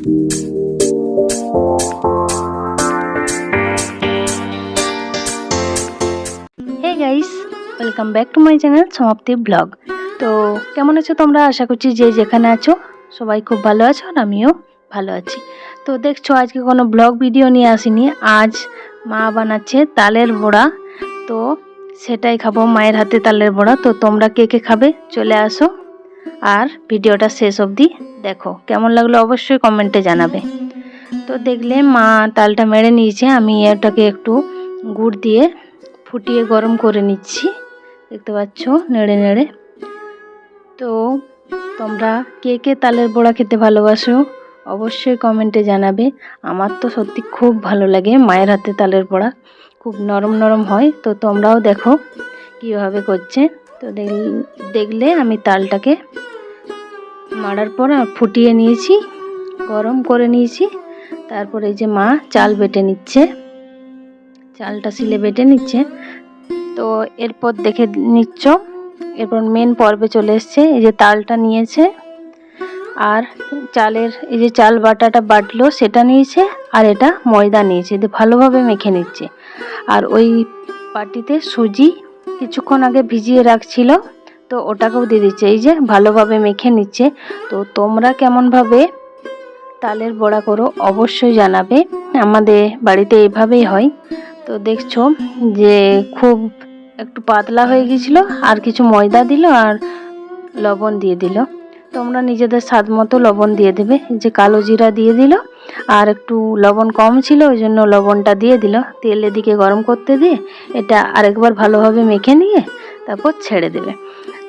Hey guys welcome back to my channel Samapti vlog তো কেমন আছো তোমরা? আশা করছি যে যেখানে আছো, সবাই খুব ভালো আছো আর আমিও ভালো আছি। তো দেখছ, আজকে কোনো ব্লগ ভিডিও নিয়ে আসিনি। আজ মা বানাচ্ছে তালের বড়া। তো সেটাই খাব, মায়ের হাতে তালের বড়া। তো তোমরা কে কে খাবে, চলে আসো। আর ভিডিওটা শেষ অবধি দেখো, কেমন লাগল অবশ্যই কমেন্টে জানাবে। তো দেখলে মা তালটা মেরে নিয়েছে, আমি এটাকে একটু গুড় দিয়ে ফুটিয়ে গরম করে নিচ্ছি। দেখতে পাচ্ছ, নেড়ে নেড়ে। তো তোমরা কে কে তালের বড়া খেতে ভালোবাসো, অবশ্যই কমেন্টে জানাবে। আমার তো সত্যি খুব ভালো লাগে মায়ের হাতে তালের বড়া, খুব নরম নরম হয়। তো তোমরাও দেখো কীভাবে করছে। তো দেখ- দেখলে আমি তালটাকে মারার পর ফুটিয়ে নিয়েছি, গরম করে নিয়েছি। তারপরে এই যে মা চাল বেটে নিচ্ছে, চালটা সিলে বেটে নিচ্ছে। তো এরপর দেখে নিচ্ছ, এরপর মেন পর্বে চলে এসছে, এই যে তালটা নিয়েছে। আর চালের এই যে চাল বাটাটা বাটলো, সেটা নিয়েছে, আর এটা ময়দা নিয়েছে দিয়ে ভালোভাবে মেখে নিচ্ছে। আর ওই বাটিতে সুজি কিছুক্ষণ আগে ভিজিয়ে রাখছিল তো ওটাকেও দিয়ে দিচ্ছে। এই যে ভালোভাবে মেখে নিচ্ছে। তো তোমরা কেমনভাবে তালের বড়া করো অবশ্যই জানাবে। আমাদের বাড়িতে এইভাবেই হয়। তো দেখছ যে খুব একটু পাতলা হয়ে গেছিল আর কিছু ময়দা দিল আর লবণ দিয়ে দিল। তোমরা নিজেদের স্বাদ মতো লবণ দিয়ে দেবে। যে কালো জিরা দিয়ে দিল, আর একটু লবণ কম ছিল, ওই জন্য লবণটা দিয়ে দিল। তেল এদিকে গরম করতে দিয়ে এটা আরেকবার ভালোভাবে মেখে নিয়ে তারপর ছেড়ে দেবে।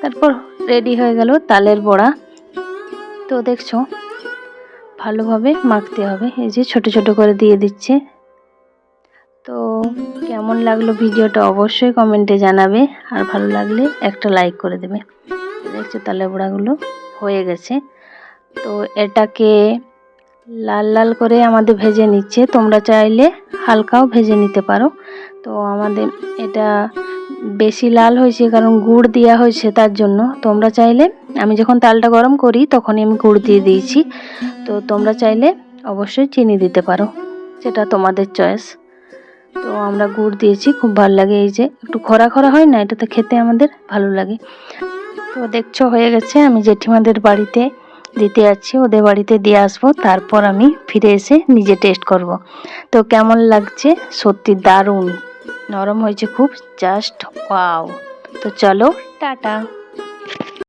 তারপর রেডি হয়ে গেল তালের বড়া। তো দেখছ, ভালোভাবে মাখতে হবে। এই যে ছোট ছোট করে দিয়ে দিচ্ছে। তো কেমন লাগল ভিডিওটা অবশ্যই কমেন্টে জানাবে। আর ভালো লাগলে একটা লাইক করে দেবে। দেখছ তালের বড়াগুলো হয়ে গেছে। তো এটাকে লাল লাল করে আমাদের ভেজে নিচ্ছে। তোমরা চাইলে হালকাও ভেজে নিতে পারো। তো আমাদের এটা বেশি লাল হয়েছে, কারণ গুড় দেওয়া হয়েছে তার জন্য। তোমরা চাইলে, আমি যখন তালটা গরম করি, তখনই আমি গুড় দিয়ে দিয়েছি। তো তোমরা চাইলে অবশ্যই চিনি দিতে পারো, সেটা তোমাদের চয়েস। তো আমরা গুড় দিয়েছি, খুব ভালো লাগে এই যে। একটু খরা খরা হয় না, এটাতে খেতে আমাদের ভালো লাগে। তো দেখছ, হয়ে গেছে। আমি জেঠিমাদের বাড়িতে দিতে যাচ্ছি, ওদের বাড়িতে দিয়ে আসব। তারপর আমি ফিরে এসে নিজে টেস্ট করব। তো কেমন লাগছে? সত্যি দারুণ। নরম হয়েছে খুব জাস্ট ওয়াও তো চলো টাটা।